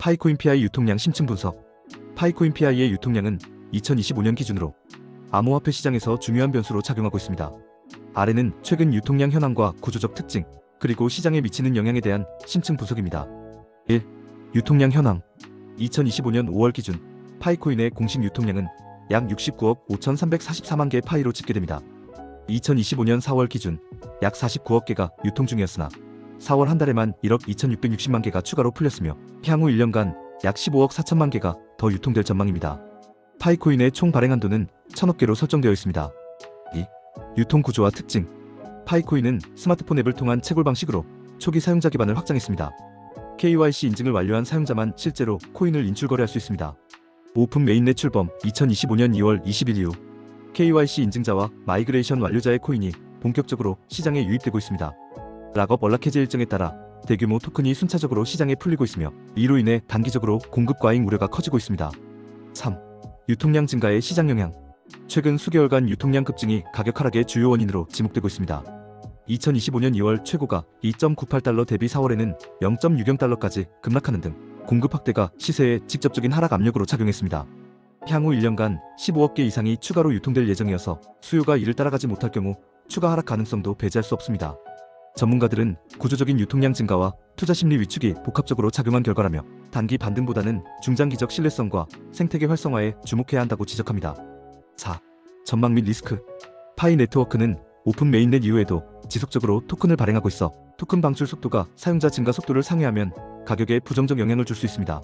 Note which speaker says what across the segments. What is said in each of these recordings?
Speaker 1: 파이코인 PI 유통량 심층 분석. 파이코인 PI의 유통량은 2025년 기준으로 암호화폐 시장에서 중요한 변수로 작용하고 있습니다. 아래는 최근 유통량 현황과 구조적 특징, 그리고 시장에 미치는 영향에 대한 심층 분석입니다. 1. 유통량 현황. 2025년 5월 기준 파이코인의 공식 유통량은 약 69억 5,344만 개 파이로 집계됩니다. 2025년 4월 기준 약 49억 개가 유통 중이었으나 4월 한 달에만 1억 2,660만 개가 추가로 풀렸으며 향후 1년간 약 15억 4천만 개가 더 유통될 전망입니다. 파이코인의 총 발행 한도는 1,000억 개로 설정되어 있습니다. 2. 유통 구조와 특징. 파이코인은 스마트폰 앱을 통한 채굴 방식으로 초기 사용자 기반을 확장했습니다. KYC 인증을 완료한 사용자만 실제로 코인을 인출 거래할 수 있습니다. 오픈 메인넷 출범 2025년 2월 20일 이후 KYC 인증자와 마이그레이션 완료자의 코인이 본격적으로 시장에 유입되고 있습니다. 락업 월락 해제 일정에 따라 대규모 토큰이 순차적으로 시장에 풀리고 있으며 이로 인해 단기적으로 공급 과잉 우려가 커지고 있습니다. 3. 유통량 증가의 시장 영향. 최근 수개월간 유통량 급증이 가격 하락의 주요 원인으로 지목되고 있습니다. 2025년 2월 최고가 2.98달러 대비 4월에는 0.60달러까지 급락하는 등 공급 확대가 시세에 직접적인 하락 압력으로 작용했습니다. 향후 1년간 15억 개 이상이 추가로 유통될 예정이어서 수요가 이를 따라가지 못할 경우 추가 하락 가능성도 배제할 수 없습니다. 전문가들은 구조적인 유통량 증가와 투자 심리 위축이 복합적으로 작용한 결과라며 단기 반등보다는 중장기적 신뢰성과 생태계 활성화에 주목해야 한다고 지적합니다. 4. 전망 및 리스크. 파이 네트워크는 오픈 메인넷 이후에도 지속적으로 토큰을 발행하고 있어 토큰 방출 속도가 사용자 증가 속도를 상회하면 가격에 부정적 영향을 줄 수 있습니다.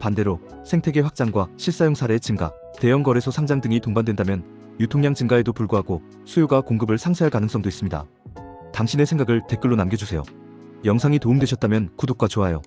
Speaker 1: 반대로 생태계 확장과 실사용 사례 증가, 대형 거래소 상장 등이 동반된다면 유통량 증가에도 불구하고 수요가 공급을 상쇄할 가능성도 있습니다. 당신의 생각을 댓글로 남겨주세요. 영상이 도움되셨다면 구독과 좋아요,